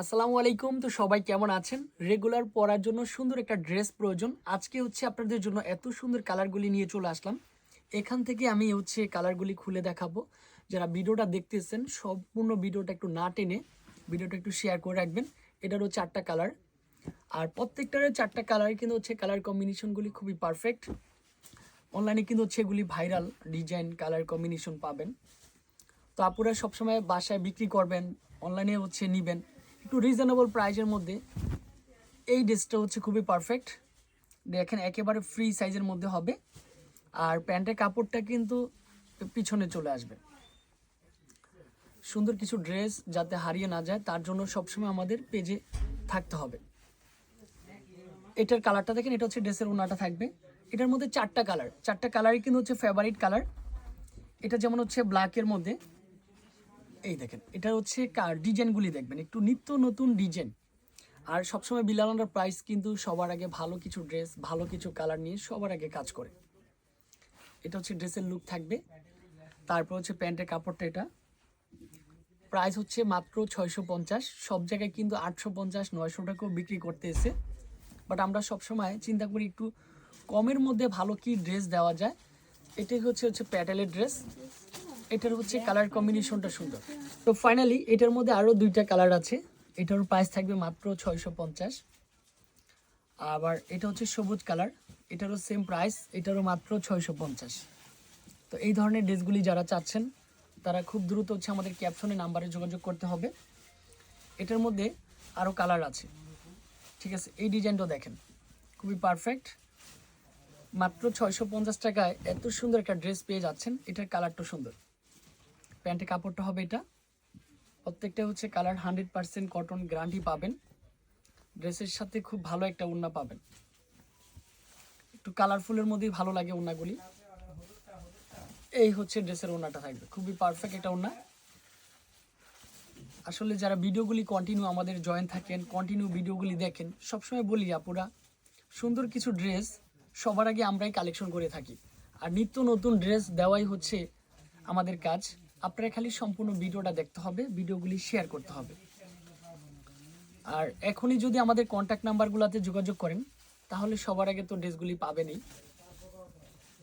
আসসালামু আলাইকুম। তো সবাই কেমন আছেন? রেগুলার পরার জন্য সুন্দর একটা ড্রেস প্রয়োজন। আজকে হচ্ছে আপনাদের জন্য এত সুন্দর কালারগুলি নিয়ে চলে আসলাম। এখান থেকে আমি হচ্ছে কালারগুলি খুলে দেখাবো। যারা ভিডিওটা দেখতেছেন, সম্পূর্ণ ভিডিওটা একটু না টেনে ভিডিওটা একটু শেয়ার করে রাখবেন। এটারও চারটা কালার আর প্রত্যেকটার চারটা কালার কিন্তু হচ্ছে কালার কম্বিনেশনগুলি খুবই পারফেক্ট অনলাইনে কিন্তু হচ্ছে এগুলি ভাইরাল ডিজাইন কালার কম্বিনেশন পাবেন। তো আপুরা সবসময় বাসায় বিক্রি করবেন অনলাইনে হচ্ছে নিবেন। একটু রিজনেবল প্রাইসের মধ্যে। এই ড্রেসটা হচ্ছে খুবই পারফেক্ট দেখেন, একেবারে ফ্রি সাইজের মধ্যে হবে। আর প্যান্টের কাপড়টা কিন্তু পিছনে চলে আসবে। সুন্দর কিছু ড্রেস যাতে হারিয়ে না যায়, তার জন্য সবসময় আমাদের পেজে থাকতে হবে। এটার কালারটা দেখেন, এটা হচ্ছে ড্রেসের ওনাটা থাকবে। এটার মধ্যে চারটা কালার চারটা কালারই কিন্তু হচ্ছে ফেভারিট কালার এটা যেমন হচ্ছে ব্ল্যাকের মধ্যে। এই দেখেন, এটা হচ্ছে ডিজাইনগুলি দেখবেন, একটু নিত্য নতুন ডিজাইন। আর সবসময় বিলালানোর প্রাইস কিন্তু সবার আগে ভালো কিছু ড্রেস ভালো কিছু কালার নিয়ে সবার আগে কাজ করে। এটা হচ্ছে ড্রেসের লুক থাকবে। তারপর হচ্ছে প্যান্টের কাপড়টা এটা। প্রাইস হচ্ছে মাত্র ছয়শো পঞ্চাশ, সব জায়গায় কিন্তু আটশো পঞ্চাশ, নয়শো টাকাও বিক্রি করতে এসে বাট আমরা সবসময় চিন্তা করি একটু কমের মধ্যে ভালো কি ড্রেস দেওয়া যায়। এটাই হচ্ছে হচ্ছে প্যাটেলের ড্রেস এটার হচ্ছে কালার কম্বিনেশনটা সুন্দর। তো ফাইনালি এটার মধ্যে আরও দুইটা কালার আছে। এটার প্রাইস থাকবে মাত্র ছয়শো পঞ্চাশ। আবার এটা হচ্ছে সবুজ কালার এটারও সেম প্রাইস এটারও মাত্র ছয়শো পঞ্চাশ। তো এই ধরনের ড্রেসগুলি যারা চাচ্ছেন, তারা খুব দ্রুত হচ্ছে আমাদের ক্যাপশনে নাম্বারে যোগাযোগ করতে হবে। এটার মধ্যে আরও কালার আছে। ঠিক আছে, এই ডিজাইনটা দেখেন। খুবই পারফেক্ট মাত্র ছয়শো পঞ্চাশ টাকায় এত সুন্দর একটা ড্রেস পেয়ে যাচ্ছেন। এটার কালারটা সুন্দর। প্যান্টের কাপড়টা হবে এটা। প্রত্যেকটা হচ্ছে colour hundred percent cotton guarantee পাবেন। ড্রেসের সাথে খুব ভালো একটা ওড়না পাবেন। একটু কালারফুলের মধ্যেই ভালো লাগে ওড়নাগুলি এই হচ্ছে ড্রেসের ওড়নাটা থাকবে। খুবই পারফেক্ট একটা ওড়না আসলে যারা ভিডিওগুলি কন্টিনিউ আমাদের জয়েন থাকেন কন্টিনিউ ভিডিওগুলি দেখেন, সবসময় বলি আপুরা, সুন্দর কিছু ড্রেস সবার আগে আমরাই কালেকশন করে থাকি। আর নিত্য নতুন ড্রেস দেওয়াই হচ্ছে আমাদের কাজ। আপনারা খালি সম্পূর্ণ ভিডিওটা দেখতে হবে, ভিডিওগুলি শেয়ার করতে হবে। আর এখনই যদি আমাদের কন্ট্যাক্ট নাম্বারগুলোতে যোগাযোগ করেন, তাহলে সবার আগে তো ড্রেসগুলি পাবেনই।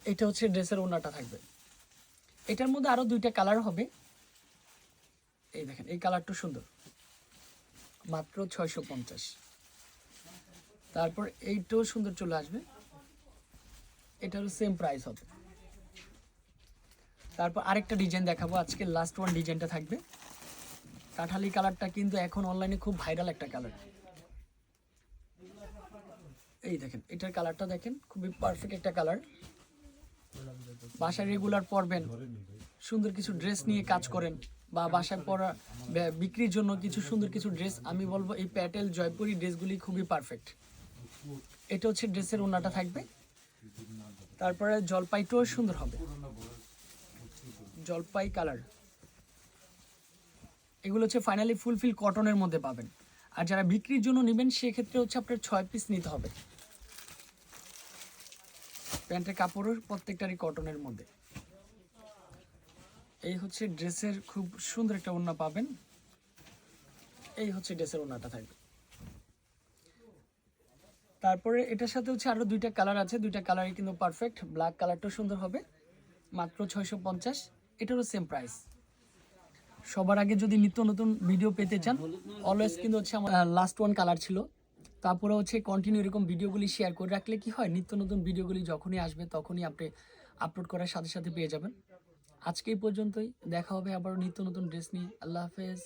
এটা হচ্ছে ড্রেসের ওনাটা থাকবে। এটার মধ্যে আরও দুইটা কালার হবে। এই দেখেন, এই কালারটা সুন্দর। মাত্র ছয়শো পঞ্চাশ। তারপর এইটাও সুন্দর চলে আসবে। এটারও সেম প্রাইস হবে। তারপর আরেকটা ডিজাইন দেখাবো। আজকে লাস্ট ওয়ান ডিজাইনটা থাকবে। কাঁঠালি কালারটা কিন্তু এখন অনলাইনে খুব ভাইরাল একটা কালার এই দেখেন, এটার কালারটা দেখেন, খুবই পারফেক্ট একটা কালার বাসায় রেগুলার পরবেন, সুন্দর কিছু ড্রেস নিয়ে কাজ করেন, বা বাসায় পরা বিক্রির জন্য কিছু সুন্দর কিছু ড্রেস আমি বলব এই প্যাটেল জয়পুরি ড্রেসগুলি খুবই পারফেক্ট এটা হচ্ছে ড্রেসের ওনাটা থাকবে। তারপরে জলপাইটাও সুন্দর হবে। জলপাই কালার। এগুলো হচ্ছে ফাইনালি ফুলফিল কটনের মধ্যে পাবেন। আর যারা বিক্রির জন্য নেবেন, সেক্ষেত্রে হচ্ছে আপনার ছয় পিস নিতে হবে। প্যান্টের কাপড়ের প্রত্যেকটারই কটনের মধ্যে। এই হচ্ছে ড্রেসের খুব সুন্দর একটা ওড়না পাবেন। এই হচ্ছে ড্রেসের ওড়নাটা থাকবে। তারপরে এটার সাথে হচ্ছে আরও দুইটা কালার আছে। দুইটা কালারই কিন্তু পারফেক্ট ব্ল্যাক কালারটাও সুন্দর হবে। মাত্র ছয়শো পঞ্চাশ। এটারও সেম প্রাইস সবার আগে যদি নিত্য নতুন ভিডিও পেতে চান অলওয়েজ কিন্তু হচ্ছে আমার লাস্ট ওয়ান কালার ছিল। তারপরে হচ্ছে কন্টিনিউ এরকম ভিডিওগুলি শেয়ার করে রাখলে কি হয়, নিত্য নতুন ভিডিওগুলি যখনই আসবে তখনই আপনি আপলোড করার সাথে সাথে পেয়ে যাবেন। আজকে এই পর্যন্তই, দেখা হবে আবার নিত্য নতুন ড্রেস নিয়ে। আল্লাহ হাফেজ।